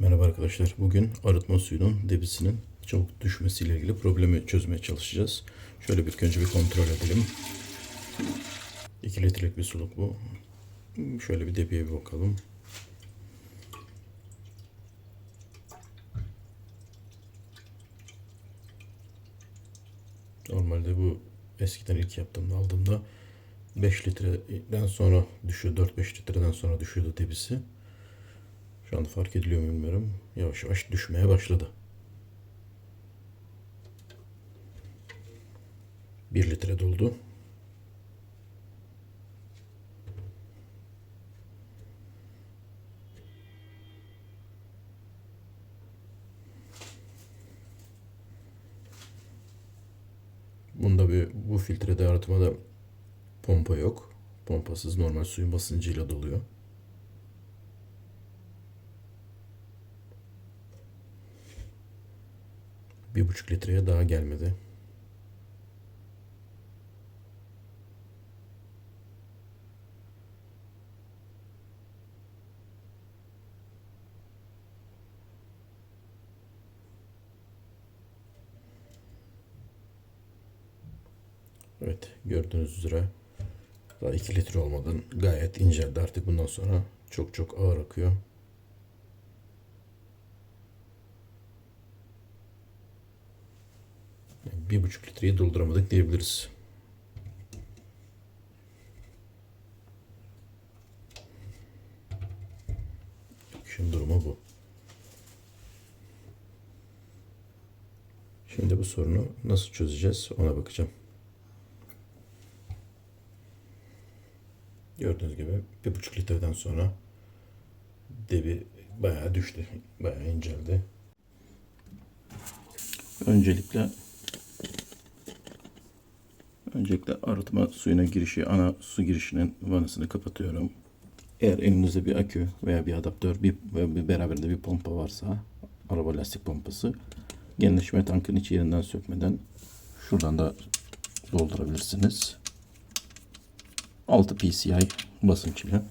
Merhaba arkadaşlar. Bugün arıtma suyunun debisinin çabuk düşmesiyle ilgili problemi çözmeye çalışacağız. Şöyle bir önce bir kontrol edelim. 2 litrelik bir suluk bu. Şöyle bir debiye bir bakalım. Normalde bu eskiden ilk yaptığımda aldığımda 5 litreden sonra düşüyor. 4-5 litreden sonra düşüyordu debisi. Şu anda fark ediliyor mu bilmiyorum. Yavaş yavaş düşmeye başladı. 1 litre doldu. Bunda bir bu filtrede arıtmada pompa yok. Pompasız normal suyun basıncıyla doluyor. Bir buçuk litreye daha gelmedi. Evet gördüğünüz üzere daha 2 litre olmadan gayet inceldi artık bundan sonra çok çok ağır akıyor. Bir buçuk litreyi dolduramadık diyebiliriz. Şimdi durumu bu. Şimdi bu sorunu nasıl çözeceğiz ona bakacağım. Gördüğünüz gibi bir buçuk litreden sonra debi bayağı düştü. Bayağı inceldi. Öncelikle Öncelikle arıtma suyuna girişi, ana su girişinin vanasını kapatıyorum. Eğer elinizde bir akü veya bir adaptör bir, ve bir beraberinde bir pompa varsa, araba lastik pompası, genleşme tankın içi yerinden sökmeden şuradan da doldurabilirsiniz. 6 PCI basınçlı.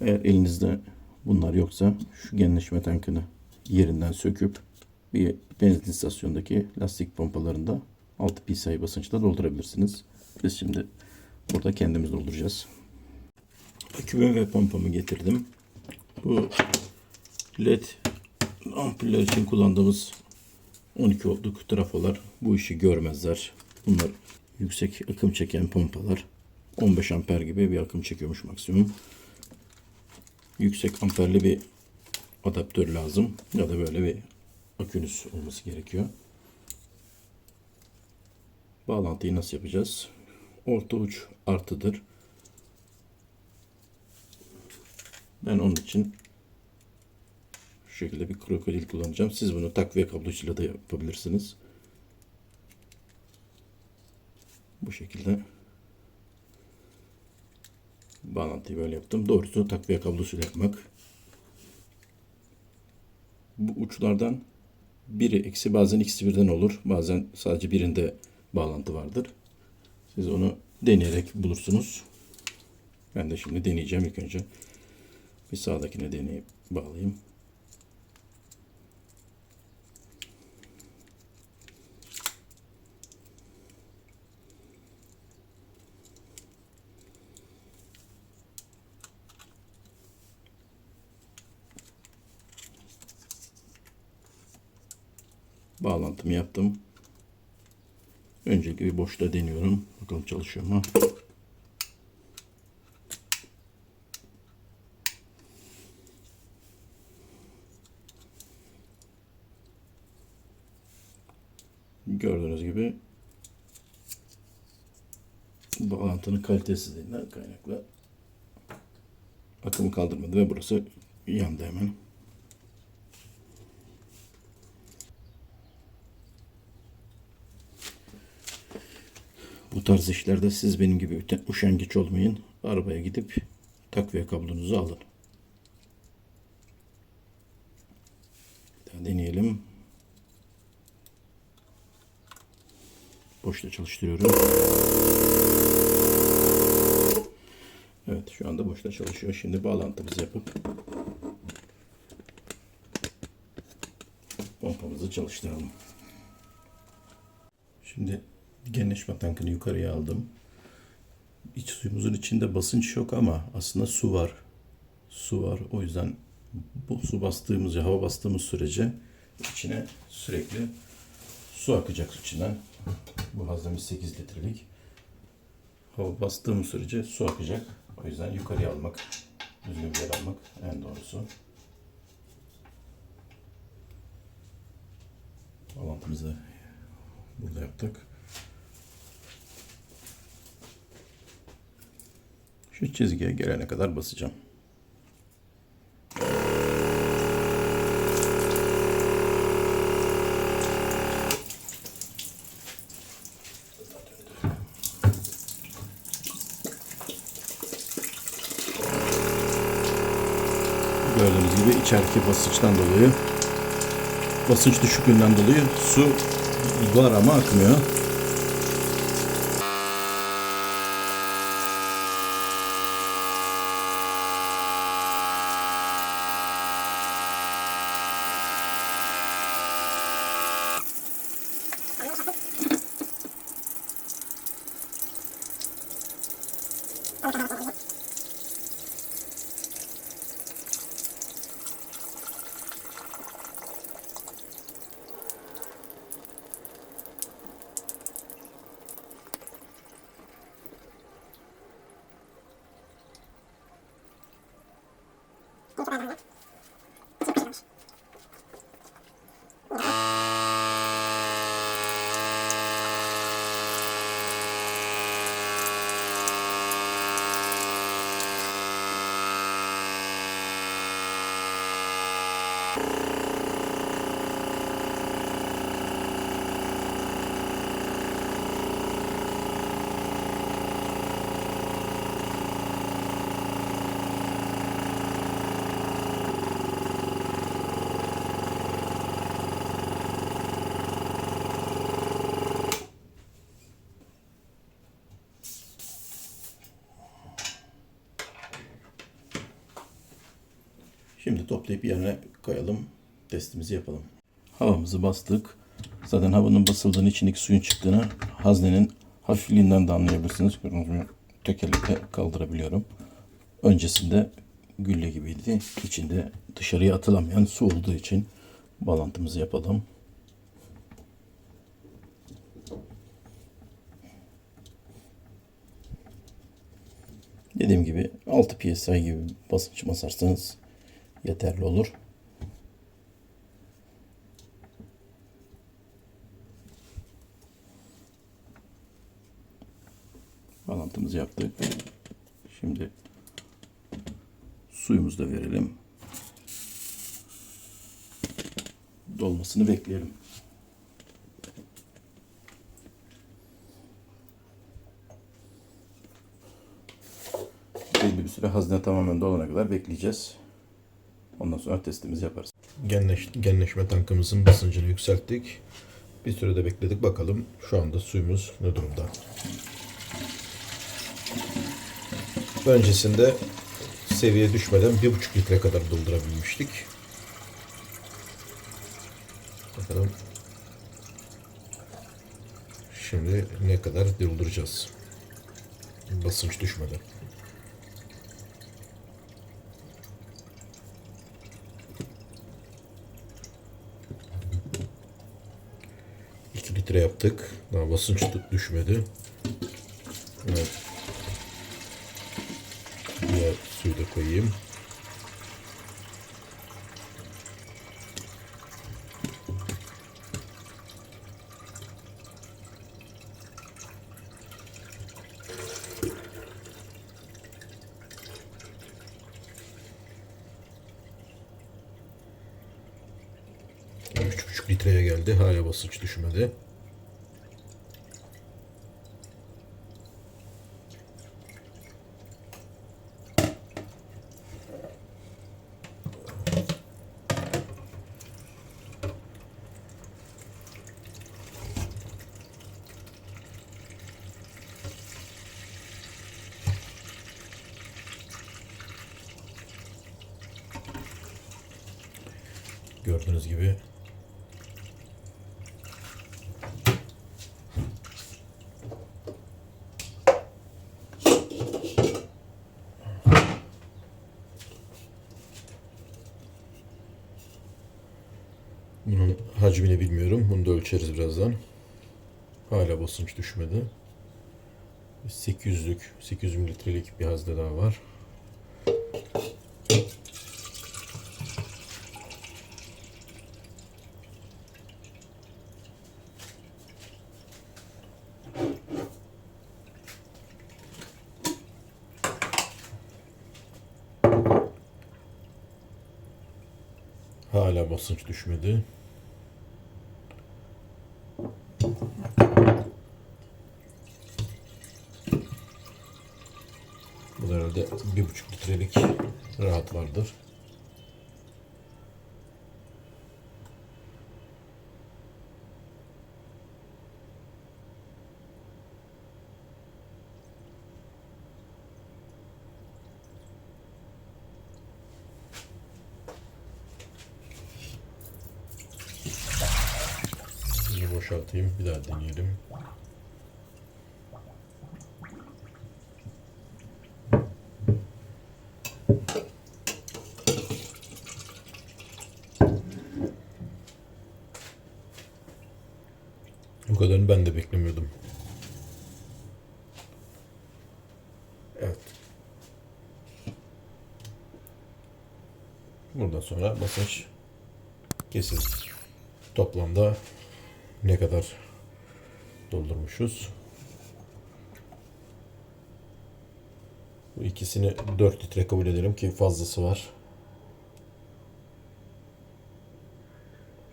Eğer elinizde bunlar yoksa şu genleşme tankını yerinden söküp bir benzin istasyondaki lastik pompalarında 6 PSI basınçla doldurabilirsiniz. Biz şimdi burada kendimiz dolduracağız. Akümü ve pompamı getirdim. Bu led ampuller için kullandığımız 12 voltluk trafolar bu işi görmezler. Bunlar yüksek akım çeken pompalar. 15 amper gibi bir akım çekiyormuş maksimum. Yüksek amperli bir adaptör lazım ya da böyle bir akünüz olması gerekiyor. Bağlantıyı nasıl yapacağız? Orta uç artıdır. Ben onun için şu şekilde bir krokodil kullanacağım. Siz bunu takviye kablosuyla da yapabilirsiniz. Bu şekilde bağlantıyı böyle yaptım. Doğrusu takviye kablosuyla yapmak. Bu uçlardan biri eksi bazen ikisi birden olur. Bazen sadece birinde bağlantı vardır. Siz onu deneyerek bulursunuz. Ben de şimdi deneyeceğim ilk önce. Bir sağdakine deneyip bağlayayım. Bağlantımı yaptım. Öncelikle bir boşta deniyorum. Bakalım çalışıyor mu? Gördüğünüz gibi bağlantının kalitesizliğinden kaynaklı akımı kaldırmadı ve burası yandı hemen. Tarz işlerde siz benim gibi üşengeç olmayın. Arabaya gidip takviye kablonuzu alın. Deneyelim. Boşta çalıştırıyorum. Evet şu anda boşta çalışıyor. Şimdi bağlantımızı yapıp pompamızı çalıştıralım. Şimdi genleşme tankını yukarıya aldım. İç suyumuzun içinde basınç yok ama aslında su var. Su var. O yüzden bu su bastığımız, hava bastığımız sürece içine sürekli su akacak içinden. Bu haznemiz 8 litrelik. Hava bastığımız sürece su akacak. O yüzden yukarıya almak, düzgün bir yer almak en doğrusu. Bağlantımızı burada yaptık. Şu çizgiye gelene kadar basacağım. Gördüğünüz gibi içerideki basınçtan dolayı basınç düşüklüğünden dolayı su var ama akmıyor. you Şimdi toplayıp yerine koyalım. Testimizi yapalım. Havamızı bastık. Zaten havanın basıldığını, içindeki suyun çıktığını haznenin hafifliğinden de anlayabilirsiniz. Gördüğünüz gibi tek elle kaldırabiliyorum. Öncesinde gülle gibiydi. İçinde dışarıya atılamayan su olduğu için bağlantımızı yapalım. Dediğim gibi 6 psi gibi basınç basarsanız yeterli olur. Bağlantımızı yaptık. Şimdi suyumuzu da verelim. Dolmasını bekleyelim. Belli bir süre hazne tamamen dolana kadar bekleyeceğiz. Ondan sonra testimizi yaparız. Genleş, genleşme tankımızın basıncını yükselttik. Bir sürede bekledik. Bakalım şu anda suyumuz ne durumda. Öncesinde seviye düşmeden 1,5 litre kadar doldurabilmiştik. Bakalım şimdi ne kadar dolduracağız. Basınç düşmeden. 2 litre yaptık. Daha basınç düşmedi. Evet. Diğer suyu da koyayım. Litreye geldi. Hala basınç düşmedi. gördüğünüz gibi. Bunun hacmini bilmiyorum. Bunu da ölçeriz birazdan. Hala basınç düşmedi. 800'lük, 800 mililitrelik bir hazne daha var. Basınç düşmedi. Bu da herhalde bir buçuk litrelik rahat vardır. Bunu boşaltayım. Bir daha deneyelim. Bu kadarını ben de beklemiyordum. Evet. Buradan sonra basınç kesin. Toplamda ne kadar doldurmuşuz? Bu ikisini 4 litre kabul edelim ki fazlası var.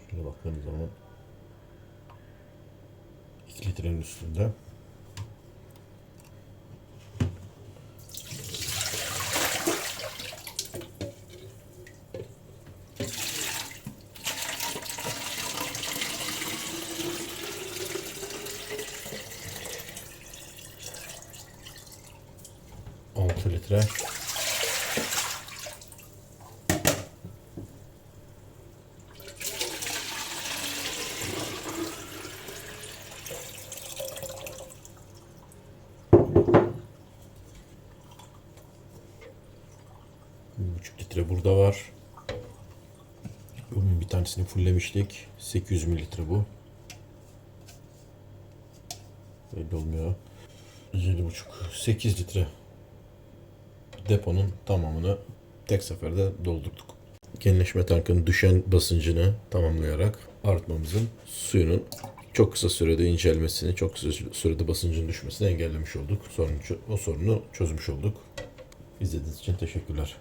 Şöyle baktığımız zaman 2 litrenin üstünde. Bir buçuk litre burada var. Bunun bir tanesini fulllemiştik. 800 mililitre bu. Belli olmuyor. 7,5 8 litre deponun tamamını tek seferde doldurduk. Genleşme tankının düşen basıncını tamamlayarak arıtmamızın suyunun çok kısa sürede incelmesini, çok kısa sürede basıncın düşmesini engellemiş olduk. Sorunu, o sorunu çözmüş olduk. İzlediğiniz için teşekkürler.